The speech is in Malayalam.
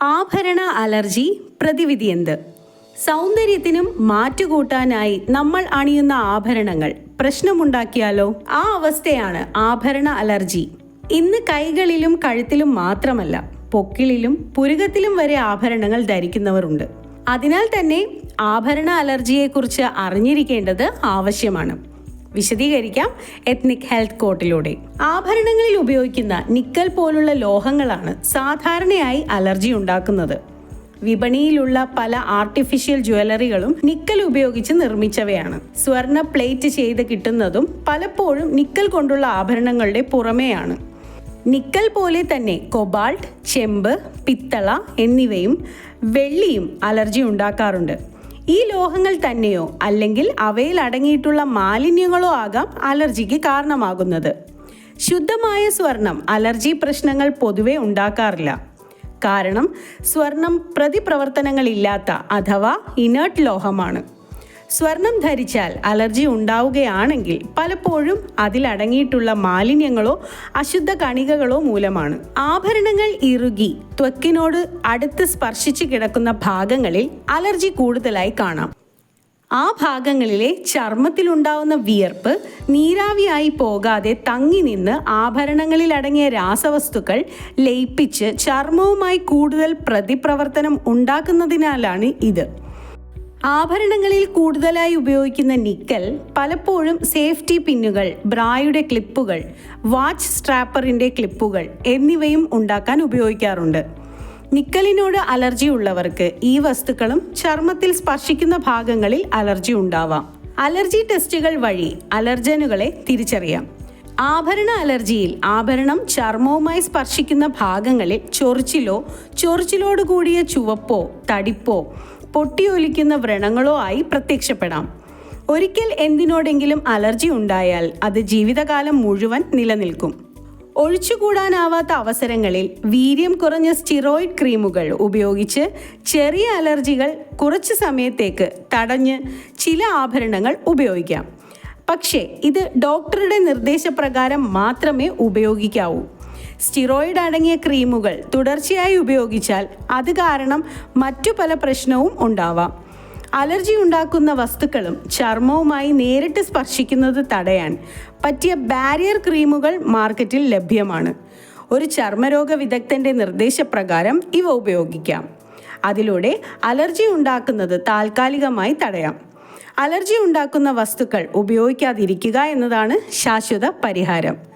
ആഭരണ അലർജി പ്രതിവിധി എന്ത്? സൗന്ദര്യത്തിനും മാറ്റുകൂട്ടാനായി നമ്മൾ അണിയുന്ന ആഭരണങ്ങൾ പ്രശ്നമുണ്ടാക്കിയാലോ? ആ അവസ്ഥയാണ് ആഭരണ അലർജി. ഇന്ന് കൈകളിലും കഴുത്തിലും മാത്രമല്ല പൊക്കിളിലും പുരുകത്തിലും വരെ ആഭരണങ്ങൾ ധരിക്കുന്നവരുണ്ട്. അതിനാൽ തന്നെ ആഭരണ അലർജിയെക്കുറിച്ച് അറിഞ്ഞിരിക്കേണ്ടത് ആവശ്യമാണ്. വിശദീകരിക്കാം എത്നിക് ഹെൽത്ത് കോട്ടിലൂടെ ആഭരണങ്ങളിൽ ഉപയോഗിക്കുന്ന നിക്കൽ പോലുള്ള ലോഹങ്ങളാണ് സാധാരണയായി അലർജി ഉണ്ടാക്കുന്നത്. വിപണിയിലുള്ള പല ആർട്ടിഫിഷ്യൽ ജ്വല്ലറികളും നിക്കൽ ഉപയോഗിച്ച് നിർമ്മിച്ചവയാണ്. സ്വർണ പ്ലേറ്റ് ചെയ്ത് കിട്ടുന്നതും പലപ്പോഴും നിക്കൽ കൊണ്ടുള്ള ആഭരണങ്ങളുടെ പുറമെയാണ്. നിക്കൽ പോലെ തന്നെ കൊബാൾട്ട് ചെമ്പ് പിത്തള എന്നിവയും വെള്ളിയും അലർജി ഉണ്ടാക്കാറുണ്ട്. ഈ ലോഹങ്ങൾ തന്നെയോ അല്ലെങ്കിൽ അവയിൽ അടങ്ങിയിട്ടുള്ള മാലിന്യങ്ങളോ ആകാം അലർജിക്ക് കാരണമാകുന്നത്. ശുദ്ധമായ സ്വർണം അലർജി പ്രശ്നങ്ങൾ പൊതുവെ ഉണ്ടാക്കാറില്ല. കാരണം സ്വർണം പ്രതിപ്രവർത്തനങ്ങളില്ലാത്ത അഥവാ ഇനേർട്ട് ലോഹമാണ്. സ്വർണം ധരിച്ചാൽ അലർജി ഉണ്ടാവുകയാണെങ്കിൽ പലപ്പോഴും അതിലടങ്ങിയിട്ടുള്ള മാലിന്യങ്ങളോ അശുദ്ധ കണികകളോ മൂലമാണ്. ആഭരണങ്ങൾ ഇറുകി ത്വക്കിനോട് അടുത്ത് സ്പർശിച്ചു കിടക്കുന്ന ഭാഗങ്ങളിൽ അലർജി കൂടുതലായി കാണാം. ആ ഭാഗങ്ങളിലെ ചർമ്മത്തിലുണ്ടാവുന്ന വിയർപ്പ് നീരാവിയായി പോകാതെ തങ്ങി നിന്ന് ആഭരണങ്ങളിൽ അടങ്ങിയ രാസവസ്തുക്കൾ ലയിപ്പിച്ച് ചർമ്മവുമായി കൂടുതൽ പ്രതിപ്രവർത്തനം ഉണ്ടാക്കുന്നതിനാലാണ് ഇത്. ആഭരണങ്ങളിൽ കൂടുതലായി ഉപയോഗിക്കുന്ന നിക്കൽ പലപ്പോഴും സേഫ്റ്റി പിന്നുകൾ ബ്രായുടെ ക്ലിപ്പുകൾ വാച്ച് സ്ട്രാപ്പറിന്റെ ക്ലിപ്പുകൾ എന്നിവയും ഉണ്ടാക്കാൻ ഉപയോഗിക്കാറുണ്ട്. നിക്കലിനോട് അലർജി ഉള്ളവർക്ക് ഈ വസ്തുക്കളും ചർമ്മത്തിൽ സ്പർശിക്കുന്ന ഭാഗങ്ങളിൽ അലർജി ഉണ്ടാവാം. അലർജി ടെസ്റ്റുകൾ വഴി അലർജനുകളെ തിരിച്ചറിയാം. ആഭരണ അലർജിയിൽ ആഭരണം ചർമ്മവുമായി സ്പർശിക്കുന്ന ഭാഗങ്ങളിൽ ചൊറിച്ചിലോ ചൊറിച്ചിലോട് കൂടിയ ചുവപ്പോ തടിപ്പോ പൊട്ടിയൊലിക്കുന്ന വ്രണങ്ങളോ ആയി പ്രത്യക്ഷപ്പെടാം. ഒരിക്കൽ എന്തിനോടെങ്കിലും അലർജി ഉണ്ടായാൽ അത് ജീവിതകാലം മുഴുവൻ നിലനിൽക്കും. ഒഴിച്ചുകൂടാനാവാത്ത അവസരങ്ങളിൽ വീര്യം കുറഞ്ഞ സ്റ്റിറോയിഡ് ക്രീമുകൾ ഉപയോഗിച്ച് ചെറിയ അലർജികൾ കുറച്ച് സമയത്തേക്ക് തടഞ്ഞ് ചില ആഭരണങ്ങൾ ഉപയോഗിക്കാം. പക്ഷേ ഇത് ഡോക്ടറുടെ നിർദ്ദേശപ്രകാരം മാത്രമേ ഉപയോഗിക്കാവൂ. സ്റ്റിറോയിഡ് അടങ്ങിയ ക്രീമുകൾ തുടർച്ചയായി ഉപയോഗിച്ചാൽ അത് കാരണം മറ്റു പല പ്രശ്നവും ഉണ്ടാവാം. അലർജി ഉണ്ടാക്കുന്ന വസ്തുക്കളും ചർമ്മവുമായി നേരിട്ട് സ്പർശിക്കുന്നത് തടയാൻ പറ്റിയ ബാരിയർ ക്രീമുകൾ മാർക്കറ്റിൽ ലഭ്യമാണ്. ഒരു ചർമ്മരോഗ വിദഗ്ധന്റെ നിർദ്ദേശപ്രകാരം ഇവ ഉപയോഗിക്കാം. അതിലൂടെ അലർജി ഉണ്ടാക്കുന്നത് താൽക്കാലികമായി തടയാം. അലർജി ഉണ്ടാക്കുന്ന വസ്തുക്കൾ ഉപയോഗിക്കാതിരിക്കുക എന്നതാണ് ശാശ്വത പരിഹാരം.